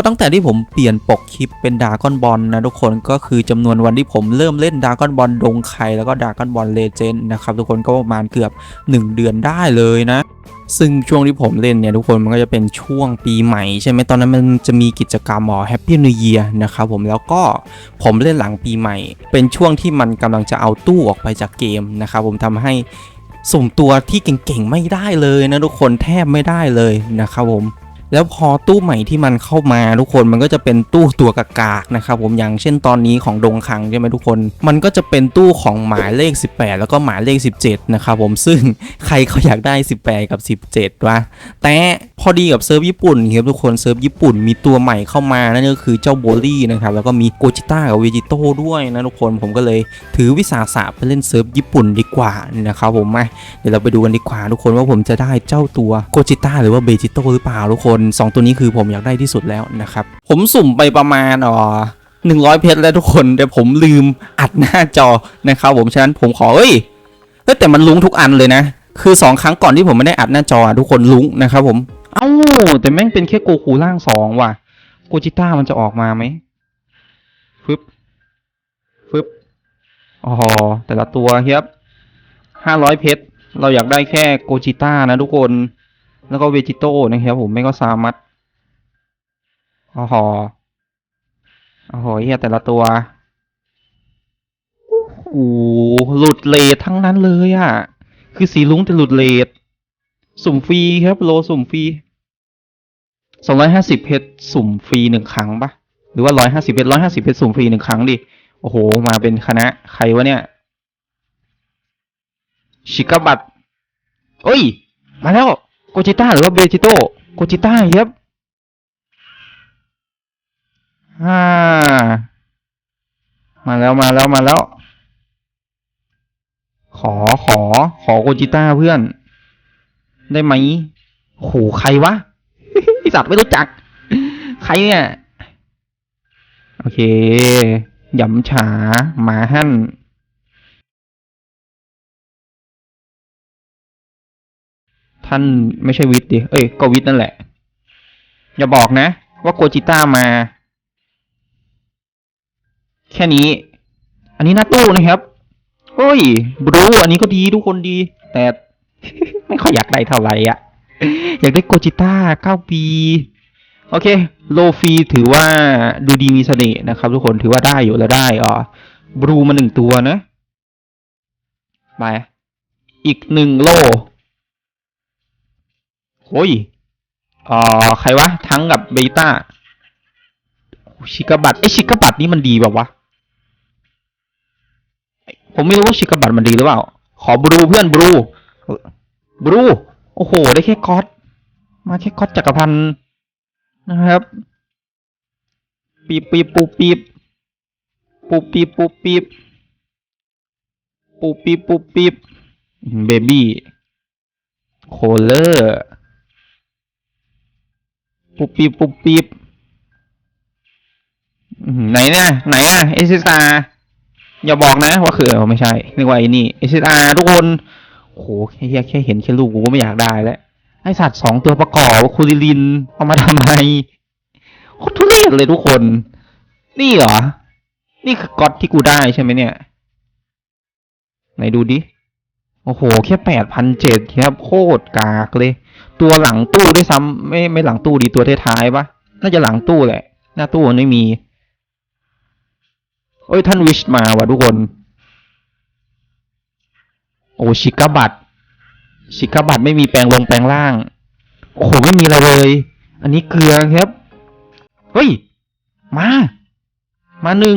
ก็ตั้งแต่ที่ผมเปลี่ยนปกคลิปเป็นดากอนบอลนะทุกคนก็คือจำนวนวันที่ผมเริ่มเล่นดากอนบอลดงไคแล้วก็ดากอนบอลเลเจนด์นะครับทุกคนก็ประมาณเกือบ 1 เดือนได้เลยนะซึ่งช่วงที่ผมเล่นเนี่ยทุกคนมันก็จะเป็นช่วงปีใหม่ใช่ไหมตอนนั้นมันจะมีกิจกรรมอ๋อแฮปปี้นิวเยียร์นะครับผมแล้วก็ผมเล่นหลังปีใหม่ เป็นช่วงที่มันกำลังจะเอาตู้ออกไปจากเกมนะครับผมทำให้สุ่มตัวที่เก่งๆไม่ได้เลยนะทุกคนแทบไม่ได้เลยนะครับผม แล้วพอตู้ใหม่ที่มันเข้ามาทุกคนมันก็จะเป็นตู้ตัวกากากๆนะครับผมอย่างเช่นตอนนี้ของดงคังใช่ไหมทุกคน มันก็จะเป็นตู้ของหมายเลข 18 แล้วก็หมายเลข 17 นะครับผมซึ่งใครเขาอยากได้ 18 กับ 17วะแต่พอดีกับเซิร์ฟญี่ปุ่นครับทุกคนเซิร์ฟญี่ปุ่นมีตัวใหม่เข้ามานั่นก็คือเจ้าโบลี่นะครับแล้วก็มีโกจิต้ากับเวจิโต้ด้วยนะทุกคนผมก็เลยถือวิสาสะไปเล่นเซิร์ฟญี่ปุ่นดีกว่านะครับผมมาเดี๋ยวเราไปดูกันดีกว่าทุกคนว่าผมจะได้เจ้าตัวโกจิต้าหรือว่าเบจิโต้หรือเปล่าทุกคน2 ตัวนี้คือผมอยากได้ที่สุดแล้วนะครับ ผมสุ่มไปประมาณอ๋อหนึ่งร้อยเพชรแล้วทุกคนแต่ผมลืมอัดหน้าจอนะครับผมฉะนั้นผมขอเอ้ยแต่มันลุ้งทุกอันเลยนะ คือ 2 ครั้งก่อนที่ผมไม่ได้อัดหน้าจอทุกคนลุ้งนะครับผม เอ้าแต่แม่งเป็นแค่โกคูร่างสองว่ะโกจิต้ามันจะออกมาไหมฟึบฟึบอ๋อแต่ละตัวเฮียบห้าร้อยเพชรเราอยากได้แค่โกจิต้านะทุกคน แล้วก็เวจิโต้นะครับผมไม่ก็ซามัตอ๋อหออ๋อหอเฮียแต่ละตัวโอ้โหหลุดเลททั้งนั้นเลยอะ่ะ คือสีลุ้งแต่หลุดเลทสุ่มฟรีครับ โลสุ่มฟรีสองร้อยห้าสิบเพชรสุ่มฟรีหนึ่งครั้งปะหรือว่าร้อยห้าสิบเพชรร้อยห้าสิบเพชรสุ่มฟรีหนึ่งครั้งดิ โอ้โห มาเป็นคณะใครวะเนี่ย ชิกาบัตเอ้ย มาแล้ว จิต้าหรือว่าเบจิโต้โกจิต้าเย็บอ่ามาแล้วมาแล้วมาแล้ว ขอขอ ขอโกจิต้าเพื่อน ได้ไหมโหใครวะสัตว์ไม่รู้จัก ใครเนี่ย โอเคหยำฉาหมาหั่น ท่านไม่ใช่วิทย์ดิ เอ้ย ก็วิทย์นั่นแหละ อย่าบอกนะ ว่าโกจิต้ามา แค่นี้ อันนี้หน้าตู้นะครับเฮ้ยบรูอันนี้ก็ดีทุกคนดี แต่ไม่ค่อยอยากได้เท่าไหร่อะ อยากได้โกจิต้าเก้าปี โอเค โลฟีถือว่าดูดีมีเสน่ห์นะครับ ทุกคนถือว่าได้อยู่แล้วได้อ่อบรูมาหนึ่งตัวนะ ไป อีกหนึ่งโล โอ้ยเอ่อใครวะ ทั้งกับเบต้าชิกาบัตไอชิกาบัตนี่มันดีแบบวะ ผมไม่รู้ว่าชิกาบัตมันดีหรือเปล่า ขอบรูเพื่อนบรูบรู โอ้โห ได้แค่ก๊อตมาแค่ก๊อตจักรพันธ์นะครับ ปีบปีบปูปีบปูปีบปูปีบปูปีบปูปีบเบบี้โคเลอร์ ปุบปีบปุบปีบไหนเนี่ยไหนอะเอสอาอย่าบอกนะ ว่าคือเออไม่ใช่นึกว่าไอ้นี่เอสอาทุกคนโอ้โหแค่แค่เห็นแค่รูปกูก็ไม่อยากได้แล้วไอสัตว์สองตัวประกอบคูลิลินเอามาทำไมโคตรทุเรศเลยทุกคน นี่เหรอ นี่คือก๊อตที่กูได้ใช่ไหมเนี่ย ไหนดูดิ โอ้โห แค่แปดพันเจ็ดครับโคตรกากเลย ตัวหลังตู้ด้วยซ้ำไม่ไม่หลังตู้ดีตัวท้ายๆปะน่าจะหลังตู้แหละ หน้าตู้มันไม่มีโอ้ยท่านวิชมาว่ะทุกคน โอ้ชิกาบัตชิกาบัตไม่มีแปลงลงแปลงล่าง โอ้โหไม่มีอะไรเลย อันนี้เกลือครับ เฮ้ย มา มาหนึ่ง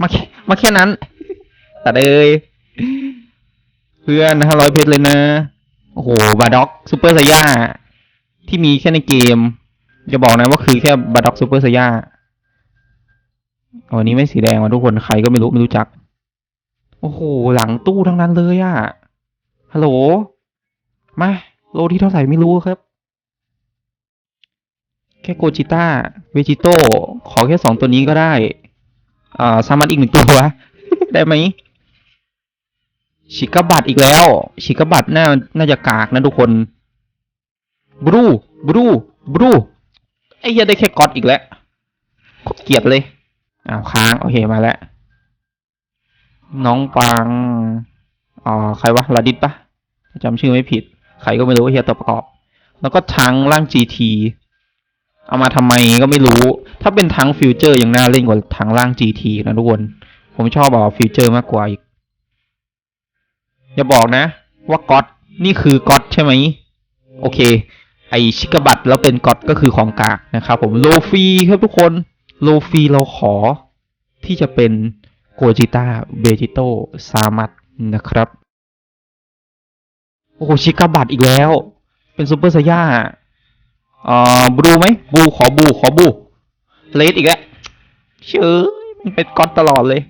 มาแค่มาแค่นั้นแตัดเอ้ย เพื่อนห้าร้อยเพชรเลยนะ โอ้โหบาด็อกซูเปอร์ไซย่าที่มีแค่ในเกม จะบอกนะว่าคือแค่บาด็อกซูเปอร์ไซย่าวันนี้ไม่สีแดงมาทุกคนใครก็ไม่รู้ไม่รู้จัก โอ้โห หลังตู้ทั้งนั้นเลยอะฮัลโหล มา โลที่เท่าไหร่ไม่รู้ครับ แค่โกจิต้า เวจิโต้ ขอแค่สองตัวนี้ก็ได้ อ่าซามันอีกหนึ่งตัว ได้ไหม ชิกาบัตอีกแล้ว ชิกาบัตน่าน่าจะกากนะทุกคน บรู บรู บรู ไอ้เหี้ยได้แค่ก๊อตอีกแล้วโคตรเกลียดเลย อ้าวค้าง โอเคมาแล้ว น้องปังอ่าใครวะลาดิสปะจำชื่อไม่ผิด ใครก็ไม่รู้เฮียตัวประกอบ แล้วก็ทั้งร่าง GT เอามาทำไมก็ไม่รู้ ถ้าเป็นทั้งฟิวเจอร์ยังน่าเล่นกว่าทั้งร่าง GT นะทุกคน ผมชอบเอาฟิวเจอร์มากกว่าอีก อย่าบอกนะ ว่าก๊อตนี่คือก๊อตใช่ไหมโอเค ไอชิกบัตแล้วเป็นก๊อตก็คือของกากนะครับผมโลฟีครับทุกคนโลฟีเราขอที่จะเป็นโกจิต้าเบจิโตซามัตนะครับ โอ้โหชิกาบัตอีกแล้ว เป็นซูเปอร์ไซย่าอ่าบลูไหมบูขอบูขอบูเลดอีกแล้วเชื่อมันเป็นก๊อตตลอดเลย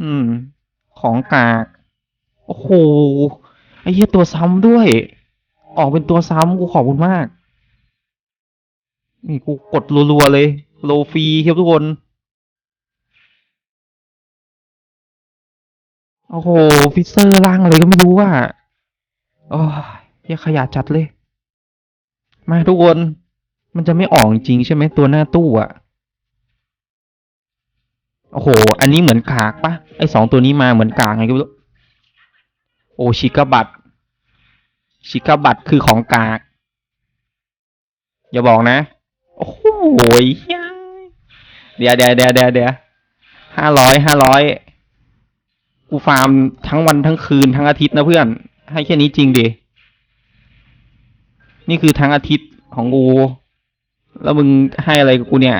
อืม ของกาก โอ้โห ไอ้เหี้ยตัวซ้ำด้วย ออกเป็นตัวซ้ำกูขอบคุณมาก นี่กูกดรัวๆเลย โลฟรีครับทุกคน โอ้โห ฟิเซอร์ล่างอะไรก็ไม่รู้ว่าโอ้ยเหี้ยขยะจัดเลย มาทุกคน มันจะไม่ออกจริงใช่ไหมตัวหน้าตู้อะโอ้โห อันนี้เหมือนกากปะไอสองตัวนี้มาเหมือนกากไงก็ไม่รู้ โอชิกบัตชิกบัตคือของกาก อย่าบอกนะ โอ้โหเหี้ยเดี๋ยวเดี๋ยวเดี๋ยวเดี๋ยวเดี๋ยวห้าร้อยห้าร้อยกูฟาร์มทั้งวันทั้งคืนทั้งอาทิตย์นะเพื่อน ให้แค่นี้จริงดิ นี่คือทั้งอาทิตย์ของกู แล้วมึงให้อะไรกับกูเนี่ย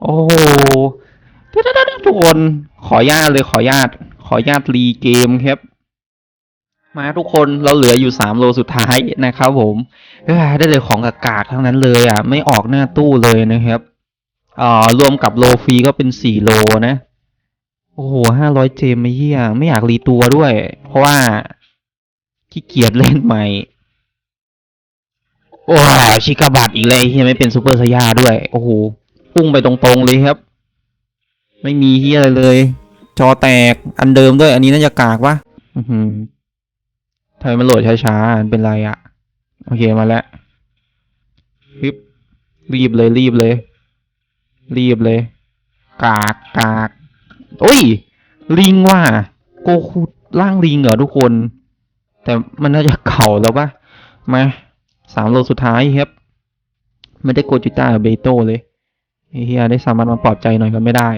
โอ้โหทุกคนขออนุญาตเลยขออนุญาต ออนุญาตรีเกมครับ มาทุกคนเราเหลืออยู่สามโลสุดท้ายนะครับผมได้เลยของกากๆทั้งนั้นเลยอะ ไม่ออกหน้าตู้เลยนะครับอ่ารวมกับโลฟรีก็เป็นสี่โลนะ โอ้โหห้าร้อยเจมไม่เหี้ยไม่อยากรีตัวด้วย เพราะว่าขี้เกียจเล่นใหม่ โอ้ชิกาบัตอีกเลยเฮียไม่เป็นซูเปอร์สยาด้วย โอ้โห พุ่งไปตรงๆเลยครับ ไม่มีเฮียอะไรเลย จอแตกอันเดิมด้วย อันนี้น่าจะกากวะอือหือทำไมมันโหลดช้าๆมันเป็นไรอะโอเคมาแล้วรีบรีบเลยรีบเลย รีบเลย กากกากโอ้ย ลิงว่ะโกคูร่างลิงเหรอทุกคน แต่มันน่าจะเข่าแล้วปะมาสามโลสุดท้ายครับ ไม่ได้โกจิต้าเบโต้เลยเฮียได้สามารถมาปลอบใจหน่อยก็ไม่ได้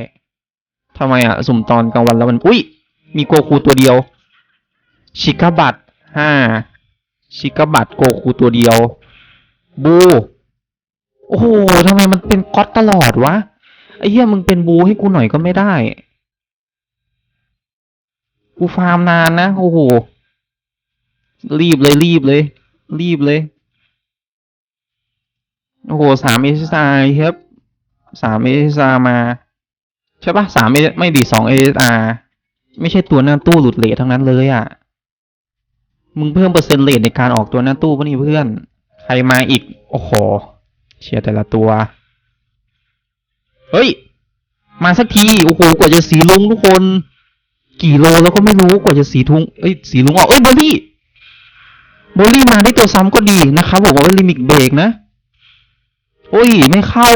ทำไมอะ สุ่มตอนกลางวันแล้วมัน อุ้ย มีโกคูตัวเดียว ชิกาบัตห้า ชิกาบัตโกคูตัวเดียว บู โอ้โหทำไมมันเป็นก๊อตตลอดวะ ไอ้เหี้ยมึงเป็นบูให้กูหน่อยก็ไม่ได้ กูฟาร์มนานนะ โอ้โห รีบเลยรีบเลย รีบเลย โอ้โห สามเอสไอครับ สามเอสอามา ใช่ปะสามเอไม่ดีสองเอสอาร์ไม่ใช่ตัวหน้าตู้หลุดเลททั้งนั้นเลยอะ มึงเพิ่มเปอร์เซ็นต์เลทในการออกตัวหน้าตู้ปะนี่เพื่อน ใครมาอีก โอ้โห เชียร์แต่ละตัว เฮ้ย มาสักที โอ้โห กว่าจะสีลุงทุกคน กี่โลแล้วก็ไม่รู้ กว่าจะสีทุงเอ้ย สีลุงออก เอ้ยโบลี่โบลี่มาได้ตัวซ้ำก็ดีนะครับบอกว่าลิมิตเบรกนะ โอ้ย ไม่เข้า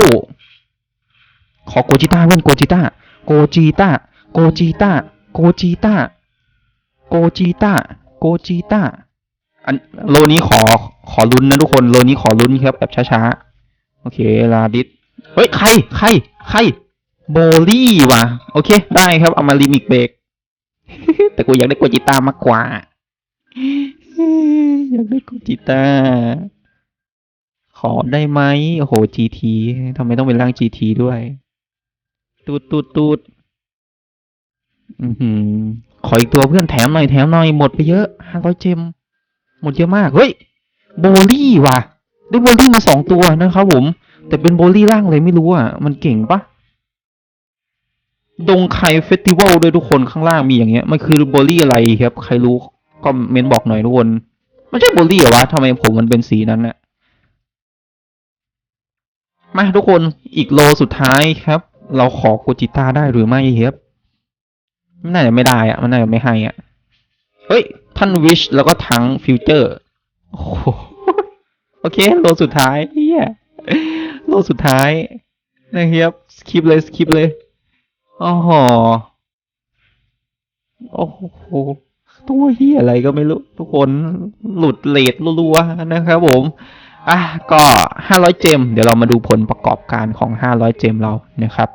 ขอโกจิต้าเพื่นโกจิต้าโกจิต้าโกจิต้าโกจิต้าโกจิต้าโกจิต้าอันโลนี้ขอขอลุ้นนะทุกคนโลนี้ขอลุ้นครับแบบช้าๆ โอเคลาดิสเฮ้ยใครใครใครโบลี่ว่ะ โอเค ได้ครับ เอามาลิมิตเบรกแต่กูอยากได้โกจิต้ามากกว่า อยากได้โกจิต้า ขอได้ไหมโอ้โห GT ทำไมต้องเป็นร่าง GT ด้วย ตูดตูดตูดอือหือ ขออีกตัวเพื่อนแถมหน่อยแถมหน่อยหมดไปเยอะห้าร้อยเจม หมดเยอะมาก เฮ้ย โบลี่ว่ะ ได้โบลี่มาสองตัวนะครับผม แต่เป็นโบลี่ร่างเลยไม่รู้อะ มันเก่งปะดงไคเฟสติวัลด้วยทุกคนข้างล่างมีอย่างเงี้ย มันคือโบลี่อะไรครับ ใครรู้ก็เมนบอกหน่อยทุกคน มันใช่โบลี่เหรอวะทำไมผมมันเป็นสีนั้นนะมาทุกคนอีกโลสุดท้ายครับ เราขอโกจิต้าได้หรือไม่ครับมันน่าจะไม่ได้อะมันน่าจะไม่ให้อะเฮ้ย ท่านวิชแล้วก็ทั้งฟิวเจอร์ โอ้โหเค โลสุดท้ายเฮียโลสุดท้ายนะครับ สคิปเลย สคิปเลยอ๋อโอ้โห ตัวเฮียอะไรก็ไม่รู้ ทุกคนหลุดเลทรัวๆนะครับผม อะก็ 500 เจม เดี๋ยวเรามาดูผลประกอบการของ 500 เจมเรานะครับ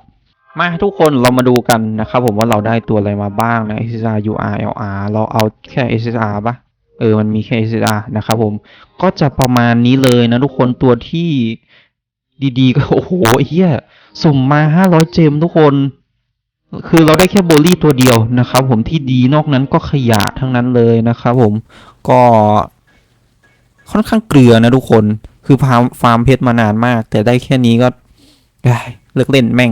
มาทุกคนเรามาดูกันนะครับผมว่าเราได้ตัวอะไรมาบ้างนะ SSR UR LR เราเอาแค่ SSR ปะเออมันมีแค่ SSR นะครับผมก็จะประมาณนี้เลยนะทุกคนตัวที่ดีๆ ก็โอ้โหเฮียสุ่มมา 500 เจมทุกคน คือเราได้แค่โบลี่ตัวเดียวนะครับผมที่ดีนอกนั้นก็ขยะทั้งนั้นเลยนะครับผมก็ ค่อนข้างเกลือนะทุกคน คือฟาร์มฟาร์มเพชรมานานมาก แต่ได้แค่นี้ก็เอ้ยเลิกเล่นแม่ง